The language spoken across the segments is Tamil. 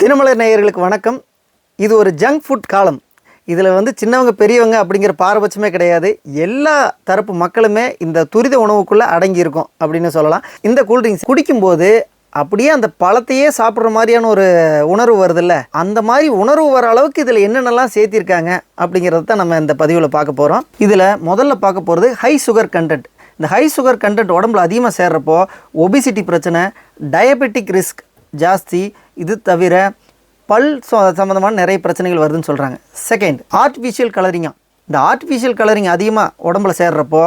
தினமலர் நேயர்களுக்கு வணக்கம். இது ஒரு ஜங்க் ஃபுட் காலம். இதில் வந்து சின்னவங்க பெரியவங்க அப்படிங்கிற பாரபட்சமே கிடையாது. எல்லா தரப்பு மக்களுமே இந்த துரித உணவுக்குள்ளே அடங்கியிருக்கும் அப்படின்னு சொல்லலாம். இந்த கூல்ட்ரிங்க்ஸ் குடிக்கும்போது அப்படியே அந்த பழத்தையே சாப்பிட்ற மாதிரியான ஒரு உணர்வு வருதுல்ல? அந்த மாதிரி உணர்வு வர அளவுக்கு இதில் என்னென்னலாம் சேர்த்திருக்காங்க அப்படிங்கிறத தான் நம்ம இந்த பதிவில் பார்க்க போகிறோம் இதில் முதல்ல பார்க்க போகிறது ஹை சுகர் கண்டென்ட் இந்த ஹை சுகர் கண்டென்ட் உடம்புல அதிகமாக சேர்றப்போ ஒபிசிட்டி பிரச்சனை டயபெட்டிக் ரிஸ்க் ஜாஸ்தி. இது தவிர பல் சம்மந்தமான நிறைய பிரச்சனைகள் வருதுன்னு சொல்கிறாங்க செகண்ட் ஆர்டிஃபிஷியல் கலரிங்காக இந்த ஆர்டிஃபிஷியல் கலரிங் அதிகமாக உடம்புல சேர்றப்போ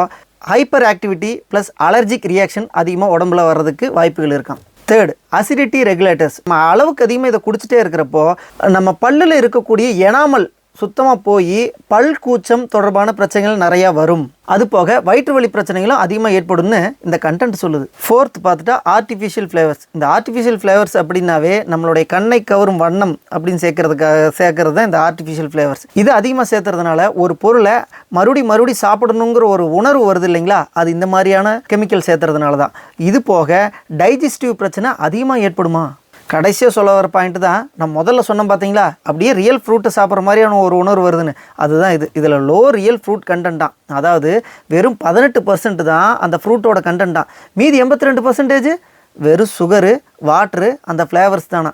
hyper activity plus allergic reaction அதிகமாக உடம்புல வர்றதுக்கு வாய்ப்புகள் இருக்கான் தேர்ட் அசிடிட்டி ரெகுலேட்டர்ஸ் நம்ம அளவுக்கு அதிகமாக இதை குடிச்சிட்டே இருக்கிறப்போ நம்ம பல்லில் இருக்கக்கூடிய எனாமல் சுத்தமாக போய் பல் கூச்சம் தொடர்பான பிரச்சனைகள் நிறையா வரும். அது போக வயிற்று வலி பிரச்சனைகளும் அதிகமாக ஏற்படும்னு இந்த கண்டென்ட் சொல்லுது. ஃபோர்த் பார்த்துட்டா ஆர்டிஃபிஷியல் ஃப்ளேவர்ஸ் இந்த ஆர்டிஃபிஷியல் ஃப்ளேவர்ஸ் அப்படின்னாவே நம்மளுடைய கண்ணை கவரும் வண்ணம் அப்படின்னு சேர்க்கறதுக்காக சேர்க்கறது தான் இந்த ஆர்டிஃபிஷியல் ஃப்ளேவர்ஸ் இது அதிகமாக சேர்த்துறதுனால ஒரு பொருளை மறுபடி மறுபடி சாப்பிடணுங்கிற ஒரு உணர்வு வருது இல்லைங்களா? அது இந்த மாதிரியான கெமிக்கல் சேர்த்துறதுனால தான் இது போக டைஜஸ்டிவ் பிரச்சனை அதிகமாக ஏற்படுமா? கடைசியாக சொல்ல வர பாயிண்ட் தான் நான் முதல்ல சொன்னேன் பார்த்தீங்களா அப்படியே ரியல் ஃப்ரூட்டை சாப்பிட்ற மாதிரியான ஒரு உணர்வு வருதுன்னு. அதுதான் இது. இதில் லோ ரியல் ஃப்ரூட் கண்டென்ட் தான். அதாவது வெறும் பதினெட்டு பர்சன்ட் தான் அந்த ஃப்ரூட்டோட கண்டென்ட் தான். மீதி எண்பத்தி ரெண்டு பர்சன்டேஜ் வெறும் சுகரு வாட்ரு அந்த ஃப்ளேவர்ஸ் தானா?